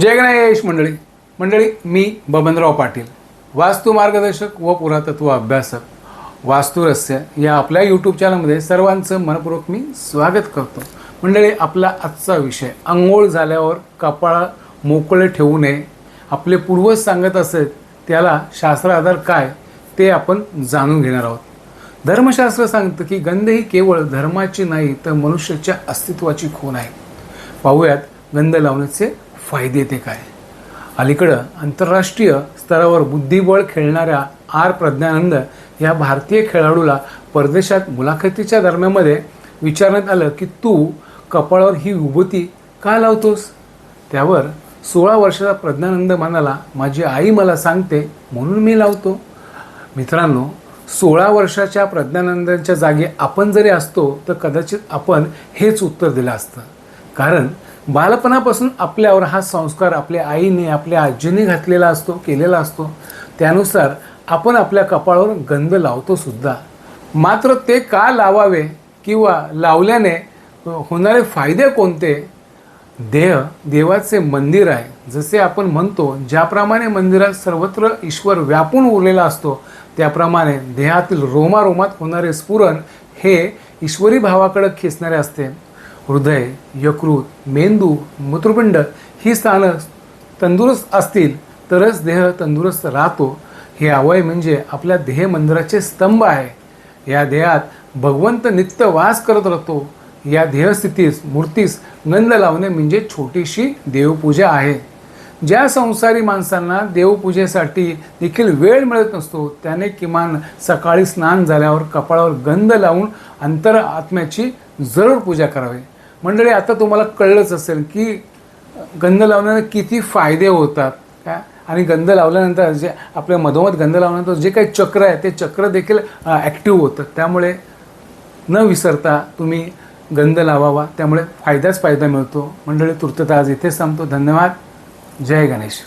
जय गणेश मंडळी. मंडळी मी बबनराव पाटील वास्तू मार्गदर्शक व पुरातत्व अभ्यासक वास्तुरस्य या आपल्या यूट्यूब चॅनलमध्ये सर्वांचं मनपूर्वक मी स्वागत करतो. मंडळी आपला आजचा विषय आंघोळ झाल्यावर कपाळ मोकळे ठेवू नये. आपले पूर्वज सांगत असत त्याला शास्त्र आधार काय ते आपण जाणून घेणार आहोत. धर्मशास्त्र सांगतं की गंध ही केवळ धर्माची नाही तर मनुष्याच्या अस्तित्वाची खून आहे. पाहूयात गंध लावण्याचे फायदे ते काय? अलीकडं आंतरराष्ट्रीय स्तरावर बुद्धिबळ खेळणाऱ्या आर प्रज्ञानंद या भारतीय खेळाडूला परदेशात मुलाखतीच्या दरम्यानमध्ये विचारण्यात आलं की तू कपाळावर ही विभूती का लावतोस? त्यावर सोळा वर्षाचा प्रज्ञानंद म्हणाला माझी आई मला सांगते म्हणून मी लावतो. मित्रांनो सोळा वर्षाच्या प्रज्ञानंदांच्या जागी आपण जरी असतो तर कदाचित आपण हेच उत्तर दिलं असतं. कारण बालपणापासून आपल्यावर हा संस्कार आपल्या आईने आपल्या आजीने घातलेला असतो केलेला असतो. त्यानुसार आपण आपल्या कपाळावर गंध लावतो सुद्धा. मात्र ते का लावावे किंवा लावल्याने होणारे फायदे कोणते? देह देवाचे मंदिर आहे. जसे आपण म्हणतो ज्याप्रमाणे मंदिरात सर्वत्र ईश्वर व्यापून उरलेला असतो त्याप्रमाणे देहातील रोमारोमात होणारे स्फुरण हे ईश्वरी भावाकडे खेचणारे असते. हृदय यकृत मेंदू मूत्रपिंड ही स्थानं तंदुरुस्त असतील तरच देह तंदुरुस्त राहतो. हे अवय म्हणजे आपल्या देह मंदिराचे स्तंभ आहे. या देहात भगवंत नित्य वास करत राहतो. या देहस्थितीस मूर्तीस गंध लावणे म्हणजे छोटीशी देवपूजा आहे. ज्या संसारी माणसांना देवपूजेसाठी देखील वेळ मिळत नसतो त्याने किमान सकाळी स्नान झाल्यावर कपाळावर गंध लावून अंतर आत्म्याची जरूर पूजा करावी. मंडळी आता तुम्हाला कळलंच असेल की गंध लावण्याने किती फायदे होतात काय आणि गंध लावल्यानंतर जे आपल्या मधोमध गंध लावल्यानंतर जे काही चक्र आहे ते चक्र देखील ॲक्टिव्ह होतं. त्यामुळे न विसरता तुम्ही गंध लावावा. त्यामुळे फायदाच फायदा मिळतो. मंडळी तुर्तता आज इथेच थांबतो. धन्यवाद. जय गणेश.